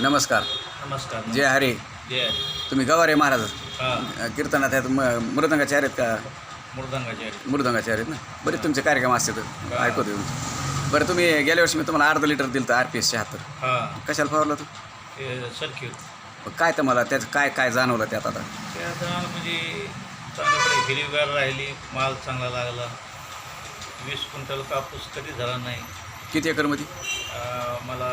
नमस्कार. नमस्कार. जय हरे. जय तुम्ही गवारे महाराज? हा. कीर्तनात आहेत म मृदंगाचे आहेत का? मृदंगाचे मृदंगाचे आहेत ना? बरे तुमचे कार्यक्रम असतात. ऐकतो तुमचे बरं तुम्ही गेल्या वर्षी मी तुम्हाला अर्धा लिटर दिलं तर आर पी एस शहात्तर हा. कशाला फवारलं तू ते काय तर मला त्याचं काय काय जाणवलं त्यात आता? ते आता म्हणजे चांगल्याकडे हिरवीगार राहिली माल चांगला लागला. वीस क्विंटल कापूस कधी झाला नाही. किती एकरमध्ये अं, मला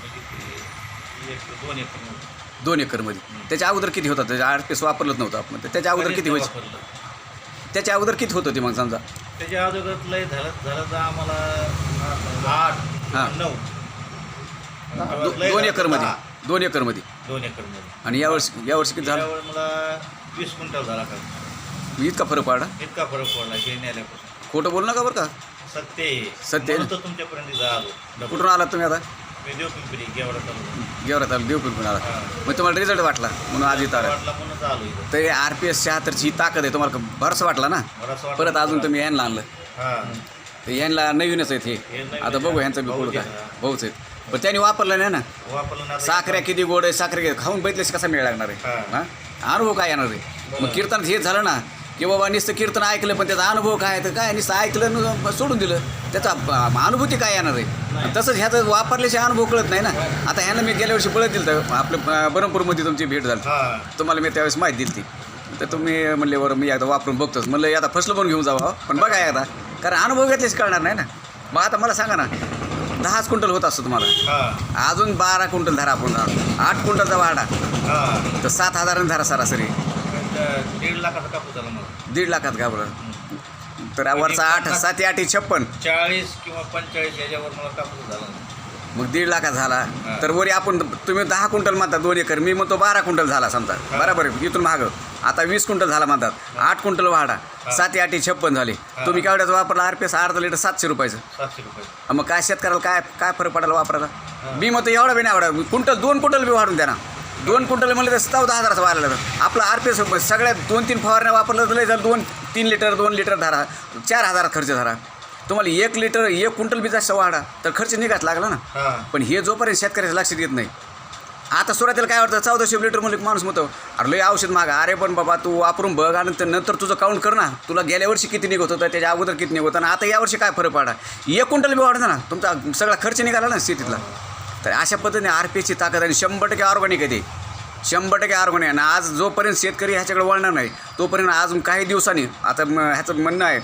म्हणजे एक दोन एकर दोन एकरमध्ये त्याच्या अगोदर किती होतं? त्याच्या आर पी एस वापरलंच नव्हतं आपण. तर त्याच्या अगोदर किती व्हायचं? वापरलं. त्याच्या अगोदर किती होतं ते मग समजा? त्याच्या अगोदर लय झालं झालं तर आम्हाला आठ. नऊ. दो- लय दोन झालं एकरमध्ये दहा. दोन एकरमध्ये दोन एकरमध्ये आणि यावर्षी यावर्षी किती झालं? त्यावर मला वीस क्विंटल झाला का इतका फरक पडला? इतका फरक पडला नेल्यापासून खोटं बोल नका बरं का. सत्य आहे. सत्य आहे. म्हणून तर तुमच्यापर्यंत इथं आलो. कुठून आलात तुम्ही आता? मी देव पिंपरी तालुका आला. मग तुम्हाला रिझल्ट वाटला? म्हणून आज इथं आला. वाटला म्हणूनच आलो इथं. तर आर पी एस शहात्तरची ही ताकद आहे तुम्हाला भरस वाटला ना? मला असं वाटलं. परत अजून तुम्ही यांना आणलं. हा. तर यांना नवीनच आहेत हे. आता बघू. ह्यांचं बी कोड काय. भाऊच आहेत. पण त्यांनी वापरलं नाही ना. वापरलं ना आता. साखऱ्या किती गोड आहे साखरे खाऊन बघितल्यास कसा मिळ लागणार आहे? हा. हा? अनुभव काय येणार आहे? मग कीर्तन हे झालं ना की बाबा नुसतं कीर्तन ऐकलं पण त्याचा अनुभव काय तर काय नुसतं ऐकलं सोडून दिलं. त्याचा अनुभूती काय येणार आहे? तसंच ह्याचं वापरल्याशिवाय अनुभव कळत नाही ना. आता ह्यांना मी गेल्या वर्षी बळत दिलं तर आपलं बरमपूरमध्ये तुमची भेट झाली. हा. तुम्हाला मी त्यावेळेस माहिती दिली ती. तर तुम्ही म्हणले बरं मी एकदा वापरून बघतोच. म्हणलं आता फसलं पण घेऊन जावं पण बघा एकदा कारण अनुभव घेतलेच कळणार नाही ना. मग आता मला सांगा ना दहाच क्विंटल होत असतो तुम्हाला. हा. अजून बारा क्विंटल धरा आपण. आठ क्विंटलचा वाडा हा. तर सात हजारांनी धरा सरासरी. दीड लाखाचा कापूस झाला मला. दीड लाखात घाबरं तर वरचा आठ सात आठ छप्पन. चाळीस किंवा पंचेचाळीस याच्यावर मला कापूस झाला. नाही. मग दीड लाखात झाला. तर वरी आपण तुम्ही दहा क्विंटल म्हणता दोन एकर. मी म्हणतो बारा क्विंटल झाला समजा. बरोबर आहे. इथून मागं. आता वीस क्विंटल झाला म्हणतात. आठ क्विंटल वाढा. सात आठी छप्पन झाले. तुम्ही केवढ्याचं वापरला? आर पी एस अर्धा लिटर सातशे रुपयाचं. सातशे रुपये. मग काय शेतकऱ्याला काय काय फरक पडायला वापरायचा मी म्हणतो एवढा बी नाही एवढा क्विंटल दोन क्विंटल बी वाढून द्या ना. दोन क्विंटल म्हणलं तर चौदा हजाराचं वाढलं तर. आपलं आर पी एस सगळ्यात दोन तीन फवारण्या वापरलं तर लय झालं. दोन तीन लिटर दोन लिटर धरा. चार हजारात खर्च धरा तुम्हाला एक लिटर एक क्विंटल बी जास्त वाढा तर खर्च निघाच लागला ना. पण हे जोपर्यंत शेतकऱ्याचं लक्षात येत नाही आता सुरुवातीला काय वाटतं? चौदाशे लिटर म्हणलं माणूस म्हणतो अरे लय औषध मागा. अरे पण बाबा तू वापरून बघ आणि नंतर तुझं काउंट कर ना. तुला गेल्या वर्षी किती निघत होतं त्याच्या अगोदर किती निघत होतं आणि आता यावर्षी काय फरक पडा? एक क्विंटल बी वाढतं ना तुमचा सगळा खर्च निघाला ना शेतीतला. तर अशा पद्धतीने आर पी एसची ताकद आणि शंभर टक्के ऑर्गॅनिक आहे ते. शंभर टक्के ऑर्गॅनिक आहे. आणि आज जोपर्यंत शेतकरी ह्याच्याकडे वळणार नाही तोपर्यंत अजून काही दिवसांनी आता ह्याचं म्हणणं आहे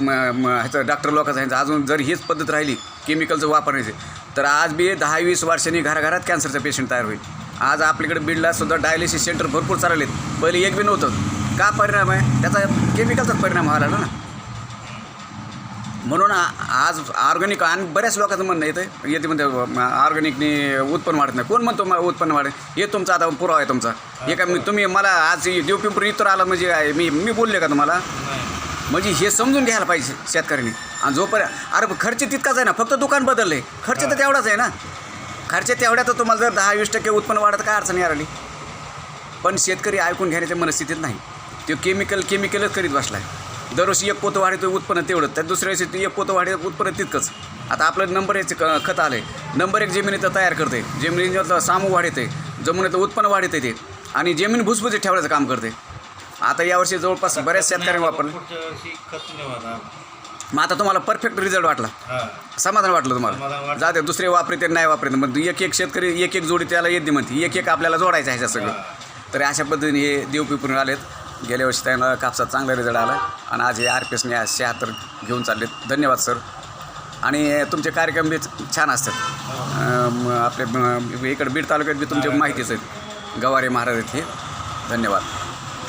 म ह्याचं डॉक्टर लोकांचं ह्यांचं अजून जर हीच पद्धत राहिली केमिकलचं वापरण्याची तर आज बी दहा वीस वर्षांनी घराघरात कॅन्सरचं पेशंट तयार होईल. आज आपल्याकडे बीडला सुद्धा डायलिसिस सेंटर भरपूर चाललेत. पहिले एक बी नव्हतं. का परिणाम आहे? त्याचा केमिकलचाच परिणाम व्हायला ना. म्हणून आज ऑर्गॅनिक आणि बऱ्याच लोकांचं म्हणणं येतं येते म्हणते ऑर्गॅनिकनी उत्पन्न वाढत नाही. कोण म्हणतो मला उत्पन्न वाढत हे तुमचा आता पुरावा आहे तुमचा. हे काय मी- तुम्ही मला आज देवपिंपरी इतर आला म्हणजे काय? मी मी बोलले का तुम्हाला? म्हणजे हे समजून घ्यायला पाहिजे शेतकऱ्यांनी. आणि जोपर्यंत अरे खर्च तितकाच आहे ना. फक्त दुकान बदललं आहे खर्च तर तेवढाच आहे ना. खर्च तेवढ्यात तुम्हाला जर दहा वीस टक्के उत्पन्न वाढत काय अडचण नाही. आली पण शेतकरी ऐकून घेण्याच्या मनस्थितीत नाही. तो केमिकल केमिकलच करीत बसला आहे दरवर्षी एक पोतं वाढतो उत्पन्न तेवढं. त्या दुसऱ्या वर्षी ते एक पोतं वाढत उत्पन्न तितकंच. आता आपलं नंबर एक खत आलं आहे नंबर एक जमिनीचं तयार करते जमिनीचं सामू वाढते जमिनीचं उत्पन्न वाढते ते. आणि जमीन भुसभुशीत ठेवण्याचं काम करते आता यावर्षी जवळपास बऱ्याच शेतकऱ्यांनी वापरलं मग आता तुम्हाला परफेक्ट रिझल्ट वाटला. हा. समाधान वाटलं तुम्हाला. जाते दुसरे वापरते नाही वापरते मग एक एक शेतकरी एक एक जोडी त्याला येते म्हणते. एक एक आपल्याला जोडायचं ह्याच्या सगळं. तर अशा पद्धतीने हे देवपिपून आलेत गेल्या वर्षी त्यांना कापसात चांगला रिझल्ट आला आणि आज हे आर पी एसने आज शहात्तर घेऊन चालले धन्यवाद सर आणि तुमचे कार्यक्रम बी छान असतात. आपले इकडे बीड तालुक्यात बी तुमची माहितीच आहेत. गवारे महाराज आहेत हे. धन्यवाद.